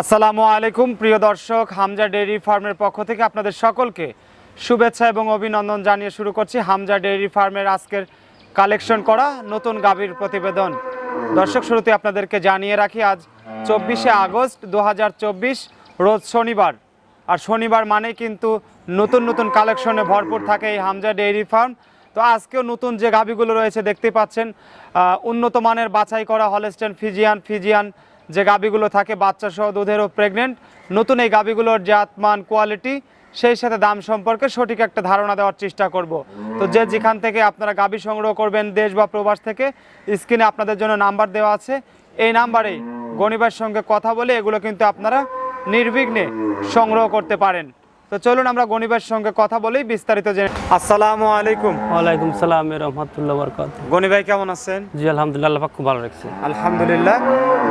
আসসালামু আলাইকুম, প্রিয় দর্শক। হামজা ডেইরি ফার্মের পক্ষ থেকে আপনাদের সকলকে শুভেচ্ছা এবং অভিনন্দন জানিয়ে শুরু করছি হামজা ডেইরি ফার্মের আজকের কালেকশন করা নতুন গাভীর প্রতিবেদন। দর্শক, শুরুতে আপনাদেরকে জানিয়ে রাখি, আজ চব্বিশে আগস্ট দু হাজার চব্বিশ, রোজ শনিবার। আর শনিবার মানেই কিন্তু নতুন নতুন কালেকশনে ভরপুর থাকে এই হামজা ডেইরি ফার্ম। তো আজকেও নতুন যে গাভীগুলো রয়েছে, দেখতে পাচ্ছেন উন্নত মানের বাছাই করা হলস্টেন ফিজিয়ান ফিজিয়ান যে গাভীগুলো থাকে বাচ্চা সহ দুধেরও প্রেগনেন্ট নতুন এই গাবিগুলোর যে আত্মান কোয়ালিটি সেই সাথে দাম সম্পর্কে সঠিক একটা ধারণা দেওয়ার চেষ্টা করব। তো যে যেখান থেকে আপনারা গাভী সংগ্রহ করবেন দেশ বা প্রবাস থেকে, স্ক্রিনে আপনাদের জন্য নাম্বার দেওয়া আছে। এই নাম্বারে গণিবার সঙ্গে কথা বলে এগুলো কিন্তু আপনারা নির্বিঘ্নে সংগ্রহ করতে পারেন। তো চলুন আমরা গণিবের সঙ্গে কথা বলেই বিস্তারিত জেনে আসসালামু আলাইকুম। ওয়ালাইকুম সালাম রহমতুল্লাহ বরকাত গনি ভাই কেমন আছেন? জি আলহামদুলিল্লাহ আল্লাহ পাক খুব ভালো রাখছে। আলহামদুলিল্লাহ।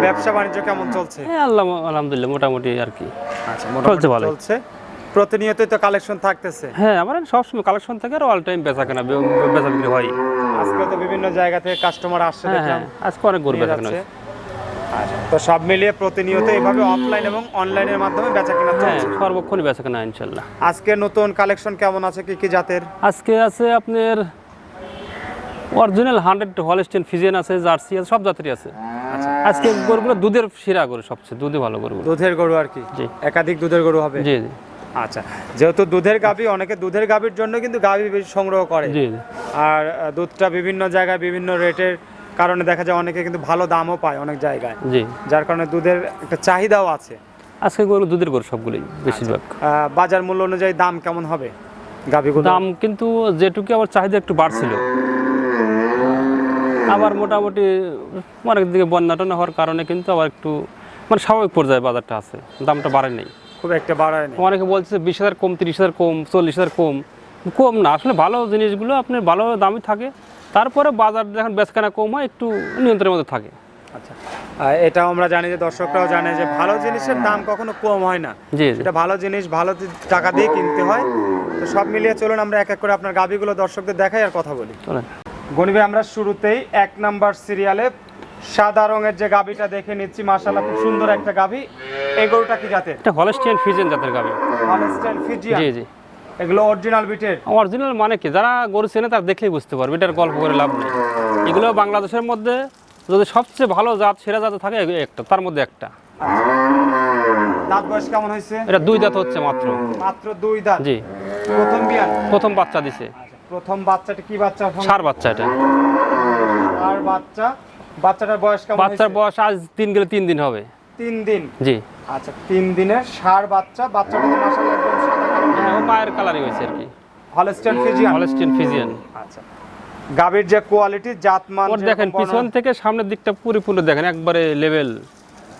ব্যবসা বাণিজ্য কেমন চলছে? হ্যাঁ আল্লাহ আলহামদুলিল্লাহ মোটামুটি আর কি। আচ্ছা চলছে ভালোই। চলছে। প্রতিনিয়তই তো কালেকশন থাকতেছে। হ্যাঁ আমার সবসময় কালেকশন থাকে আর অল টাইম বেচা কেনা বেচা বিক্রি হয়। আজকে তো বিভিন্ন জায়গা থেকে কাস্টমার আসছে হ্যাঁ হ্যাঁ আজকে অনেক গরু বেচা কেনা তো সব মিলিয়ে প্রতিনিয়ত এইভাবে অফলাইন এবং অনলাইনের মাধ্যমে বেচা কেনা হ্যাঁ চলছে। সর্বক্ষণই বেচা কেনা ইনশাল্লাহ। আজকে নতুন কালেকশন কেমন আছে? কি কি জাতের? আজকে আছে আপনার অরিজিনাল হান্ড্রেড হলস্টেন ফিজিয়ান আছে জার্সি আছে সব জাতেরই আছে। আজকে গরুগুলো দুধের শিরা গরু সবচেয়ে দুধে ভালো গরুগুলো। দুধের গরু আর কি? জি। একাধিক দুধের গরু হবে? জি জি। আচ্ছা যেহেতু দুধের গাভী অনেকে দুধের গাভীর জন্য কিন্তু গাভী বেশি সংগ্রহ করে। জি জি। আর আহ, দুধটা বিভিন্ন জায়গায় বিভিন্ন রেটের কারণে দেখা যায় অনেকে কিন্তু ভালো দামও পায় অনেক জায়গায়। জি। যার কারণে দুধের একটা চাহিদাও আছে। আজকে গরু দুধের গরু সবগুলোই বেশিরভাগ। বাজার মূল্য অনুযায়ী দাম কেমন হবে? গাভীগুলো? দাম কিন্তু যেটুকু আমার চাহিদা একটু বাড়ছিল। আবার মোটামুটি অনেক দিকে বন্যা টন্যা হওয়ার কারণে কিন্তু আবার একটু মানে স্বাভাবিক পর্যায়ে বাজারটা আছে। দামটা বাড়ে নেই। খুব একটা বাড়ায় নেই। অনেকে বলছে বিশ হাজার কম তিরিশ হাজার কম চল্লিশ হাজার কম। কম না আসলে ভালো জিনিসগুলো আপনার ভালো দামই থাকে। তারপরে বাজার যখন বেচকেনা কম হয় একটু নিয়ন্ত্রণের মধ্যে থাকে। আচ্ছা। এটাও আমরা জানি যে দর্শকরাও জানে যে ভালো জিনিসের দাম কখনো কম হয় না। এটা ভালো জিনিস ভালো টাকা দিয়ে কিনতে হয়। তো সব মিলিয়ে চলুন আমরা এক এক করে আপনার গাভীগুলো দর্শকদের দেখাই আর কথা বলি। গণিবে আমরা শুরুতেই এক নাম্বার সিরিয়ালে সাদা রঙের যে গাভীটা দেখে নিচ্ছি মাশাআল্লাহ খুব সুন্দর একটা গাভী এই গরুটা কি জাতের? এটা হলস্টিয়ান ফিজেন জাতের গাবি। Holstein Friesian. জি জি। এগুলো অরিজিনাল বিটের? অরিজিনাল মানে কি? যারা গরু চেনে তারা দেখলেই বুঝতে পারবে এটার গল্প করে লাভ নেই। এগুলো বাংলাদেশের মধ্যে যদি সবচেয়ে ভালো জাত সেরা জাত থাকে একটা তার মধ্যে একটা। দাঁত বয়স কেমন হয়েছে? এটা দুই দাঁত হচ্ছে মাত্র। মাত্র দুই দাঁত? জি। প্রথম বিয়ান প্রথম বাচ্চা দিছে। প্রথম বাচ্চাটা কি বাচ্চা? সার বাচ্চা এটা। আর বাচ্চা। বাচ্চাটার বয়স কেমন বাচ্চার বয়স আজ তিন গেলে তিন দিন হবে। তিন দিন? জি। আচ্ছা তিন দিনের সার বাচ্চা। বাচ্চাটা ও মায়ের কালারই হয়েছে আর কি। হলস্টাইন ফিজিয়ান হলস্টিন ফিজিয়ান আচ্ছা। গাভীর যে কোয়ালিটি জাতমান দেখেন পিছন থেকে সামনের দিকটা পরিপূর্ণ দেখেন একবারে লেভেল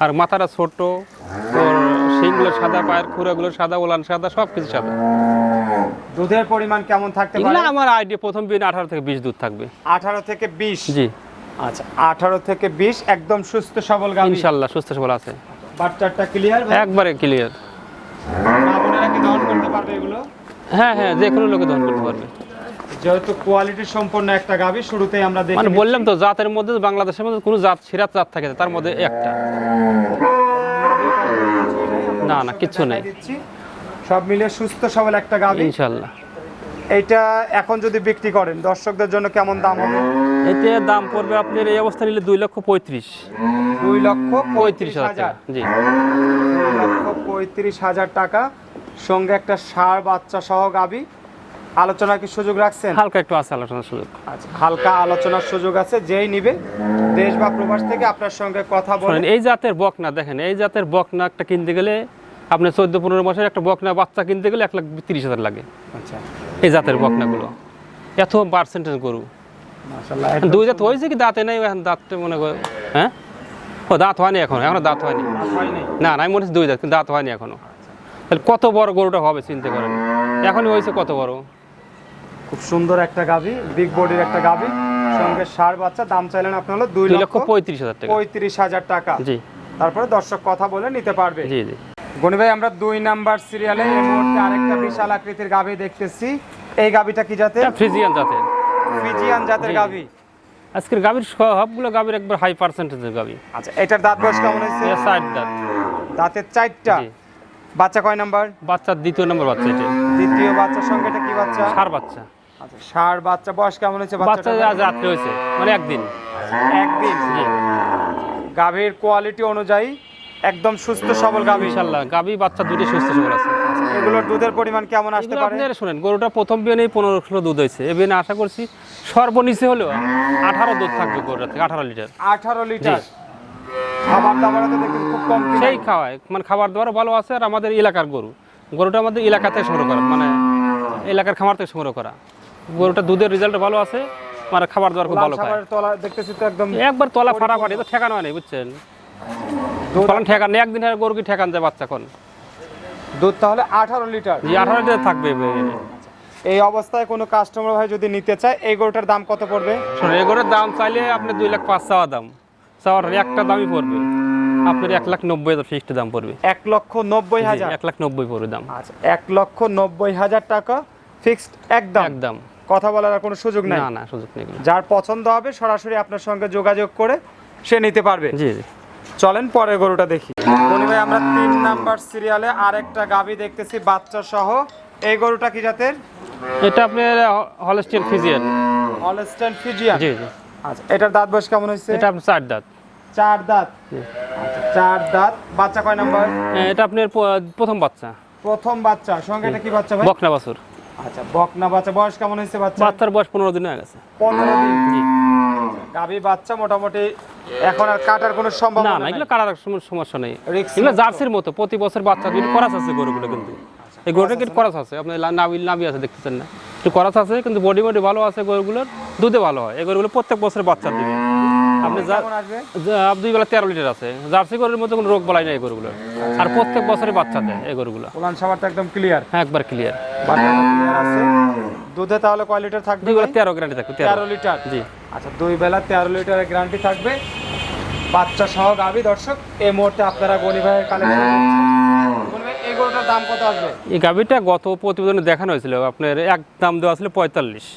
আর মাথাটা ছোট ওর সেইগুলো সাদা পায়ের খুঁড়াগুলো সাদা ওলান সাদা সব কিছু সাদা। দুধের পরিমাণ কেমন থাকতে পারে? আমার আইডিয়া প্রথম দিন আঠারো থেকে বিশ দুধ থাকবে। আঠারো থেকে বিশ? জি। আচ্ছা আঠারো থেকে বিশ একদম সুস্থ সবল গাভী। ইনশাল্লাহ সুস্থ সবল আছে। বাচ্চাটা ক্লিয়ার একবারে ক্লিয়ার মা বোনেরা কি দহন পারবে এগুলো? হ্যাঁ হ্যাঁ যে কোনো লোকে দহন করতে পারবে। যেহেতু কোয়ালিটি সম্পন্ন একটা গাভী শুরুতেই আমরা দেখি মানে বললাম তো জাতের মধ্যে বাংলাদেশের মধ্যে কোনো জাত সিরাত জাত থাকে তার মধ্যে একটা। না, না, কিচ্ছু নেই। সব মিলিয়ে সুস্থ সবল একটা গাভী। ইনশাল্লাহ। এইটা এখন যদি বিক্রি করেন দর্শকদের জন্য কেমন দাম হবে? এতে দাম পড়বে আপনার এই অবস্থা নিলে দুই লক্ষ পঁয়ত্রিশ। দুই লক্ষ পঁয়ত্রিশ হাজার জি। দুই লক্ষ পঁয়ত্রিশ হাজার টাকা। সঙ্গে একটা ষাঁড় বাচ্চা সহ গাভী আলোচনা কি সুযোগ রাখছেন? হালকা একটু আছে আলোচনার সুযোগ। আচ্ছা হালকা আলোচনার সুযোগ আছে যেই নিবে। দেশ বা প্রবাস থেকে আপনার সঙ্গে কথা বলেন এই জাতের বকনা দেখেন এই জাতের বকনা একটা কিনতে গেলে আপনি চোদ্দ পনেরো মাসের একটা বকনা বাচ্চা কিনতে গেলে এক লাখ তিরিশ হাজার লাগে। আচ্ছা। এই জাতের বকনাগুলো। এত পার্সেন্টেজ গরু। মাশাআল্লাহ দুই জাত হয়েছে কি দাঁতে নেই? এখন দাঁতটা মনে করে হ্যাঁ? ও দাঁত হয়নি এখন এখনও দাঁত হয়নি। না না আমি মনে হচ্ছে দুই দাঁত কিন্তু দাঁত হয়নি এখনও। তাহলে কত বড় গরুটা হবে চিন্তা করেন এখনই হয়েছে কত বড়? খুব সুন্দর একটা গাভী বিগ বডির একটা গাভী সঙ্গে ষাঁড় বাচ্চা দাম চাইলেন আপনার হলো দুই লক্ষ পঁয়ত্রিশ হাজার টাকা। পঁয়ত্রিশ হাজার টাকা। জি। তারপরে দর্শক কথা বলে নিতে পারবে। জি জি। গনি ভাই আমরা দুই নাম্বার সিরিয়ালে এই মুহূর্তে আরেকটা বিশাল আকৃতির গাভী দেখতেছি। এই গাভীটা কি জাতের? ফ্রিজিয়ান জাতের। ফ্রিজিয়ান জাতের। গাভী। আজকের গাভীর সবগুলো গাভীর একবার হাই পার্সেন্টেজের গাভী। আচ্ছা এটার দাঁত বয়স কেমন হয়েছে? সাইড দাঁত। দাঁতের চারটা। বাচ্চা কয় নাম্বার? বাচ্চার দ্বিতীয় নম্বর বাচ্চা এটা। দ্বিতীয় বাচ্চার সঙ্গে এটা কি বাচ্চা? সার বাচ্চা। আচ্ছা ষাঁড় বাচ্চা। বয়স কেমন হয়েছে বাচ্চা আজ রাত্রে হয়েছে মানে একদিন। একদিন? গাভীর কোয়ালিটি অনুযায়ী একদম সুস্থ সবল গাভী। ইনশাল্লাহ গাবি বাচ্চা দুটি সুস্থ সবল আছে। এগুলোর দুধের পরিমাণ কেমন আসতে পারে? আপনারা শুনেন গরুটা প্রথম বিয়ানেই পনেরো কিলো দুধ হয়েছে। এ বিয়ানে আশা করছি সর্বনিচে হলেও আঠারো দুধ থাকবে গরুটা থেকে আঠারো লিটার। আঠারো লিটার। খাবার দাবার তো দেখতে খুব কম সেই খাওয়ায়। মানে খাবার দাবার ভালো আছে আর আমাদের এলাকার গরু। গরুটা আমাদের এলাকা থেকে সংগ্রহ করা মানে এলাকার খামার থেকে সংগ্রহ করা। গরুটা দুধের রেজাল্ট ভালো আছে মানে খাবার দাবার খুব ভালো খায়। তলা দেখতেছি তো একদম একবার তলা ফাটাফাটি তো ঠেকানো হয় বুঝছেন? কারণ ঠেকান একদিন গরু কি ঠেকান যায় বাচ্চা কোন দুধ তাহলে আঠারো লিটার। আঠারো লিটার থাকবে এই অবস্থায় কোনো কাস্টমার ভাই যদি নিতে চায় এই গরুটার দাম কত পড়বে? শোনেন এগুলোর দাম চাইলে আপনি দুই লাখ পাঁচ চাওয়া দাম। চাওয়ার একটা দামই পড়বে। আপনার এক লাখ নব্বই হাজার ফিক্সড দাম পড়বে। এক লক্ষ নব্বই হাজার। এক লাখ নব্বই পড়বে দাম। আচ্ছা এক লক্ষ নব্বই হাজার টাকা ফিক্সড একদম। একদম। কথা বলার আর কোনো সুযোগ নাই। না না সুযোগ নেই যার পছন্দ হবে সরাসরি আপনার সঙ্গে যোগাযোগ করে সে নিতে পারবে। জি জি। চলেন পরের গরুটা দেখি। ভাই আমরা তিন নাম্বার সিরিয়ালে আরেকটা গাবি দেখতেছি বাচ্চা সহ এই গরুটা কি জাতের? এটা আপনার হলস্টেন ফিজিয়ান। Holstein Friesian. জি জি। আচ্ছা এটার দাঁত বয়স কেমন হয়েছে? এটা আপনার চার দাঁত। চার দাঁত। আচ্ছা, চার দাঁত। বাচ্চা কয় নাম্বার? এটা আপনার প্রথম বাচ্চা। প্রথম বাচ্চা। সঙ্গে এটা কি বাচ্চা ভাই? বকনা বাছুর। আচ্ছা বকনা বাচ্চা। বয়স কেমন হয়েছে বাচ্চা? বাচ্চার বয়স পনেরো দিন হয়ে গেছে। পনেরো দিন। জি। গাভী বাচ্চা মোটামুটি এখন আর কাটার কোনো সম্ভাবনা না এগুলো কাটার কোনো সমস্যা নেই। এগুলো জার্সির মতো। প্রতি বছর বাচ্চা কিন্তু করাস আছে গরুগুলো কিন্তু। এই গরুটা কিন্তু করাস আছে। আপনার লা- নাভি নাভি আছে দেখতেছেন না। একটু করাস আছে কিন্তু বডি বডি ভালো আছে গরুগুলোর। দুধে ভালো হয়। এই গরুগুলো প্রত্যেক বছর বাচ্চা দিবে। আপনি দুই বেলা তেরো লিটার আছে। জার্সি গরুর মধ্যে কোনো রোগ বালাই নেই এই গরুগুলোর আর প্রত্যেক বছরে বাচ্চা দেয় এই গরুগুলো। উলান সাবারটা একদম ক্লিয়ার হ্যাঁ একবার ক্লিয়ার আছে। দুধে তাহলে কয় লিটার থাকবে দুই বেলা? তেরো গ্যারান্টি থাকবে তেরো। লিটার? জি। আচ্ছা দুই বেলা তেরো লিটারের গ্যারান্টি থাকবে। বাচ্চা সহ গাভী দর্শক এই মুহূর্তে আপনারা গনি ভাইয়ের কালেকশন এই গরুটার দাম কত আসবে? এই গাভিটা গত প্রতিবেদনে দেখানো হয়েছিল। আপনার এক দাম দেওয়া ছিল পঁয়তাল্লিশ।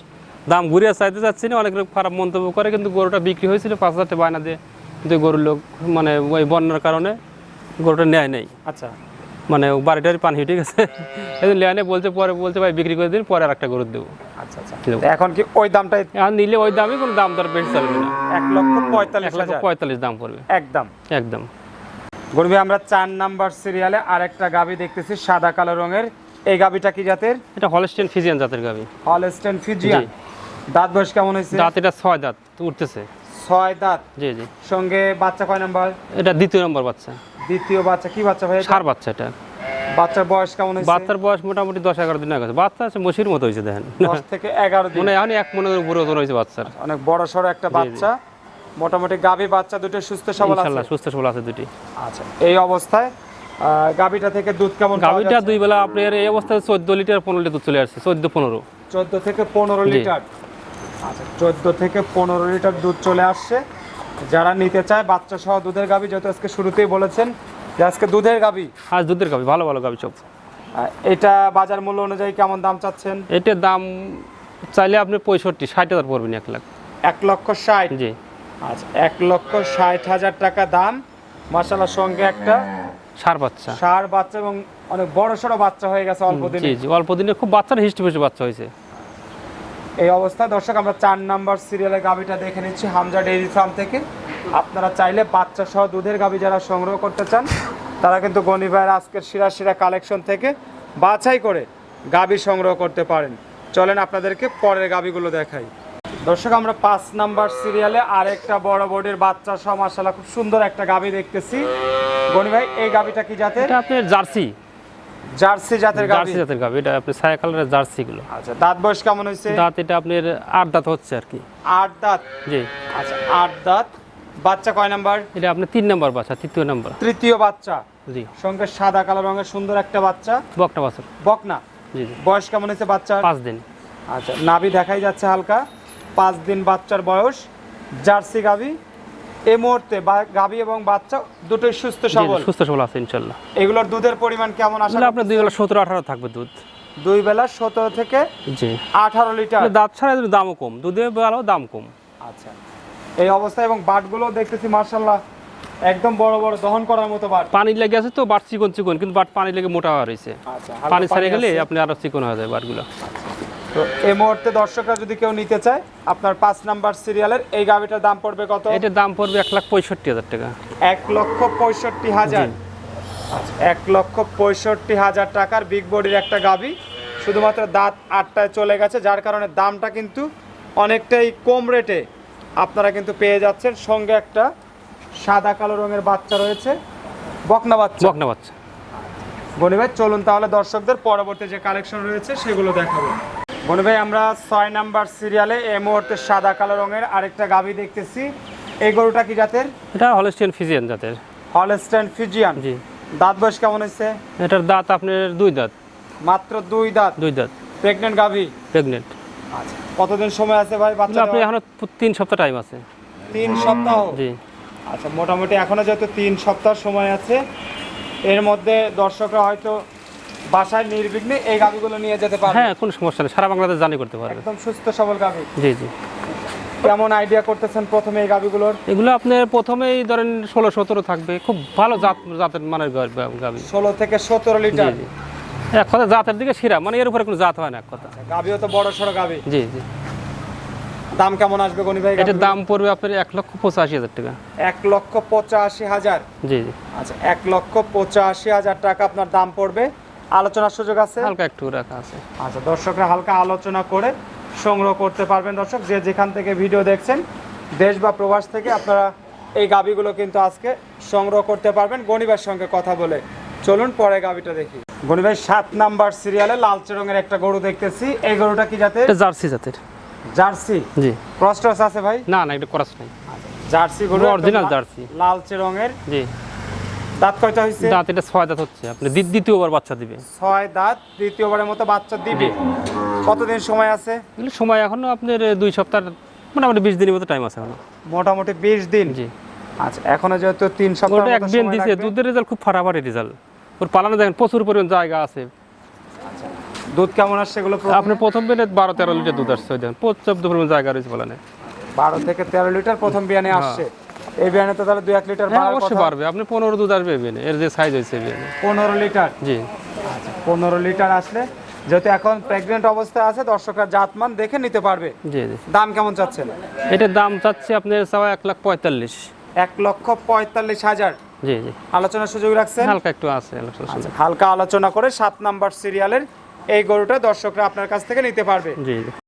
দাম ঘুরিয়ে চাইতে যাচ্ছি না অনেক লোক খারাপ মন্তব্য করে কিন্তু গরুটা বিক্রি হয়েছিল পাঁচ হাজার টাকা বায়না দিয়ে কিন্তু গরুর লোক মানে ওই বন্যার কারণে গরুটা নেয় নেই। আচ্ছা। মানে বাড়িটারি পানি ঠিক আছে নেয় বলছে পরে বলছে ভাই বিক্রি করে দিন পরে আর একটা গরু দেবো। আচ্ছা আচ্ছা। এখন কি ওই দামটাই এখন নিলে ওই দামই কোনো দাম দর বেশি চলবে না। এক লক্ষ পঁয়তাল্লিশ হাজার। পঁয়তাল্লিশ দাম পড়বে। একদম। একদম। গরবি আমরা চার নাম্বার সিরিয়ালে আরেকটা গাবি দেখতেছি সাদা কালো রঙের। এই গাবিটা কি জাতের? এটা হলস্টেন ফিজিয়ান জাতের গাভি হলস্টেন ফিজিয়ান। দাঁত বয়স কেমন হয়েছে? দাঁত এটা ছয় দাঁত উঠতেছে। ছয় দাঁত? জি জি। সঙ্গে বাচ্চা কয় নাম্বার? এটা দ্বিতীয় নম্বর বাচ্চা। দ্বিতীয় বাচ্চা কি বাচ্চা ভাই? সার বাচ্চা এটা। বাচ্চার বয়স কেমন হয়েছে? বাচ্চার বয়স মোটামুটি দশ এগারো দিন গেছে বাচ্চা আছে মসির মতো হয়েছে দেখেন। দশ থেকে এগারো দিন। মানে এখন এক মনের উপরে ওজন হয়েছে বাচ্চার। অনেক বড় সড়ো একটা বাচ্চা। মোটামুটি গাভী বাচ্চা দুটো সুস্থ সবল আছে? সুস্থ সবল আছে দুটি। আচ্ছা এই অবস্থায় গাভীটা থেকে দুধ কেমন গাভিটা দুই বেলা আপনার এই অবস্থায় চোদ্দ লিটার পনেরো লিটার দুধ চলে আসছে চোদ্দ পনেরো। চোদ্দ থেকে পনেরো লিটার। আচ্ছা চোদ্দ থেকে পনেরো লিটার দুধ চলে আসছে। যারা নিতে চায় বাচ্চা সহ দুধের গাভী যেহেতু আজকে শুরুতেই বলেছেন যে আজকে দুধের গাভী। হ্যাঁ দুধের গাভি ভালো ভালো গাভি সব। এটা বাজার মূল্য অনুযায়ী কেমন দাম চাচ্ছেন? এটার দাম চাইলে আপনি পঁয়ষট্টি ষাট হাজার পড়বেন এক লাখ। এক লক্ষ ষাট? জি। আচ্ছা এক লক্ষ ষাট হাজার টাকা দাম। মাসালার সঙ্গে একটা সার বাচ্চা। সার বাচ্চা এবং অনেক বড় সড়ো বাচ্চা হয়ে গেছে অল্প দিনে। অল্প দিনে খুব বাচ্চার হিস্ট্রি বেশি বাচ্চা হয়েছে। এই অবস্থায় দর্শক, আমরা চার নাম্বার সিরিয়ালের গাভিটা দেখে নিচ্ছি হামজা ডেইরি ফার্ম থেকে। আপনারা চাইলে বাচ্চা সহ দুধের গাভি যারা সংগ্রহ করতে চান, তারা কিন্তু গনি ভাইয়ের আজকের শিরা শিরা কালেকশন থেকে বাছাই করে গাভি সংগ্রহ করতে পারেন। চলেন আপনাদেরকে পরের গাভিগুলো দেখাই। দর্শক, আমরা পাঁচ নাম্বার সিরিয়ালে আরেকটা বড় বডির বাচ্চা সহ মাসাল্লাহ খুব সুন্দর একটা গাভি দেখতেছি। গনি ভাই, এই গাভিটা কি জাতের? আপনার জার্সি। জার্সি জাতের গাভি? জার্সি জাতের গাভি এটা আপনার ছায়া কালারের জার্সিগুলো আচ্ছা দাঁত বয়স কেমন হয়েছে? দাঁত এটা আপনার আট দাঁত হচ্ছে আর কি। আট দাঁত? জি। আচ্ছা আট দাঁত। বাচ্চা কয় নাম্বার? এটা আপনার তিন নম্বর বাচ্চা তৃতীয় নম্বর। তৃতীয় বাচ্চা? জি। সঙ্গে সাদা কালো রঙের সুন্দর একটা বাচ্চা? বকটা বাছর। বকনা? জি জি। বয়স কেমন হয়েছে বাচ্চার? পাঁচ দিন। আচ্ছা নাভি দেখাই যাচ্ছে হালকা। পাঁচ দিন বাচ্চার বয়স। জার্সি গাভি? এই মুহূর্তে বা- গাভি এবং বাচ্চা দুটোই সুস্থ সবল? সুস্থ সবল আছে ইনশাল্লাহ। এগুলোর দুধের পরিমাণ কেমন আসলে আপনার দুই বেলা সতেরো আঠারো থাকবে দুধ। দুই বেলা সতেরো থেকে জি। আঠারো লিটার। দাঁত ছাড়া দামও কম দুধে বেলাও দাম কম। আচ্ছা। এই অবস্থা এবং বাটগুলো দেখতেছি মার্শাল্লাহ একদম বড় বড় দহন করার মতো বাট। পানি লেগে আছে তো বাট চিকন চিকন কিন্তু বাট পানি লেগে মোটা হওয়া রয়েছে। আচ্ছা পানি ছাড়ে গেলে আপনি আরও চিকন হয়ে যায় বাটগুলো। তো এই মুহূর্তে দর্শকরা যদি কেউ নিতে চায় আপনার পাঁচ নাম্বার সিরিয়ালের এই গাভিটার দাম পড়বে কত? এটার দাম পড়বে এক লাখ পঁয়ষট্টি হাজার টাকা। এক লক্ষ পঁয়ষট্টি হাজার। আচ্ছা, এক লক্ষ পঁয়ষট্টি হাজার টাকার বিগ বডির একটা গাভি শুধুমাত্র দাঁত আটটায় চলে গেছে যার কারণে দামটা কিন্তু অনেকটাই কম রেটে আপনারা কিন্তু পেয়ে যাচ্ছেন। সঙ্গে একটা সাদা কালো রঙের বাচ্চা রয়েছে বকনা বাচ্চা। বকনা বাচ্চা। গনি ভাই চলুন তাহলে দর্শকদের পরবর্তী যে কালেকশন রয়েছে সেগুলো দেখাবো। গনি ভাই আমরা ছয় নাম্বার সিরিয়ালে এই মুহূর্তে সাদা কালো রঙের আরেকটা গাভি দেখতেছি। এই গরুটা কি জাতের? এটা হলস্টিয়ান ফিজিয়ান জাতের। হলস্টাইন ফিজিয়ান জি। দাঁত বয়স কেমন হয়েছে? এটার দাঁত আপনার দুই দাঁত। মাত্র দুই দাঁত। দুই দাঁত। প্রেগনেন্ট গাভি? প্রেগনেন্ট আচ্ছা কতদিন সময় আছে ভাই বাচ্চা আপনি? এখনও তিন সপ্তাহ টাইম আছে। তিন সপ্তাহ? জি। আচ্ছা মোটামুটি এখনও যেহেতু তিন সপ্তাহ সময় আছে এর মধ্যে দর্শকরা হয়তো বাসায় নির্বিঘ্নে এই গাভিগুলো নিয়ে যেতে পারবে। হ্যাঁ কোনো সমস্যা নেই। সারা বাংলাদেশ জানি করতে পারবে। একদম সুস্থ সবল গাভি। জি জি। কেমন আইডিয়া করতেছেন প্রথমে এই গাভিগুলোর? এগুলো আপনার প্রথমেই ধরেন ষোলো সতেরো থাকবে। খুব ভালো জাত জাতের মানের গাভী। ষোলো থেকে সতেরো লিটার। এক কথা জাতের দিকে শিরা মানে এর উপরে কোনো জাত হয় না এক কথা। গাভিও তো বড় সড়ো গাভি। জি জি। দাম কেমন আসবে গনি ভাই এটার দাম পড়বে আপনার এক লক্ষ পঁচাশি হাজার টাকা। এক লক্ষ পঁচাশি হাজার। জি জি। আচ্ছা এক লক্ষ পঁচাশি হাজার টাকা আপনার দাম পড়বে। আলোচনার সুযোগ আছে? হালকা একটু রাখা আছে। আচ্ছা দর্শকরা হালকা আলোচনা করে সংগ্রহ করতে পারবেন। দর্শক যে যেখান থেকে ভিডিও দেখছেন দেশ বা প্রবাস থেকে আপনারা এই গাবিগুলো কিন্তু আজকে সংগ্রহ করতে পারবেন। গণিবার সঙ্গে কথা বলে চলুন পরে গাবিটা দেখি। গণিভাই সাত নাম্বার সিরিয়ালে লালচে রঙের একটা গরু দেখতেছি। এই গরুটা কি জাতের? জার্সি জাতের। জার্সি? জি। ক্রসটস আছে ভাই? না না এটা করাস নাই। জার্সি গরু পুরো একদম original লা- জার্সি। লালচে রঙের। জি। দাঁত কয়টা হয়েছে? দাঁত এটা ছয় দাঁত হচ্ছে। আপনি দ্বি- দ্বিতীয়বার বাচ্চা দিবে। ছয় দাঁত দ্বিতীয়বারের মতো বাচ্চা দিবে। কতদিন সময় আছে? সময় এখনও আপনার দুই সপ্তাহ মোটামুটি বিশ দিনের মতো টাইম আছে এখনও। মোটামুটি বিশ দিন? জি। আচ্ছা এখনও যেহেতু তিন সপ্তাহ এক বিয়ান দিছে। দুধের রেজাল্ট খুব ফাটাফাটি রেজাল্ট ওর পালানো দেখেন প্রচুর পরিমাণ জায়গা আছে। দুধ কেমন আসছে এগুলো আপনি প্রথম বেলে বারো তেরো লিটার দুধ আসছে দেখেন পর্যাপ্ত পরিমাণ জায়গা রয়েছে পালানে বারো থেকে তেরো লিটার প্রথম বিয়ানে আসছে। এই বিয়ানে তো তাহলে দু এক লিটার বাড়ার অবশ্যই। পারবে আপনি পনেরো দুধ আসবে বিয়ানে এর যে সাইজ হয়েছে বিয়ানে পনেরো লিটার জি। পনেরো লিটার আসলে যেহেতু এখন প্রেগনেন্ট অবস্থায় আছে দর্শকরা জাতমান দেখে নিতে পারবে। জি জি। দাম কেমন চাচ্ছেন? এটার দাম চাচ্ছে আপনার চাওয়া এক লাখ পঁয়তাল্লিশ। এক লক্ষ পঁয়তাল্লিশ হাজার। জি জি। আলোচনার সুযোগ রাখছেন? হালকা একটু আছে আলোচনা হালকা আলোচনা করে সাত নাম্বার সিরিয়ালের এই গরুটা দর্শকরা আপনার কাছ থেকে নিতে পারবে। জি।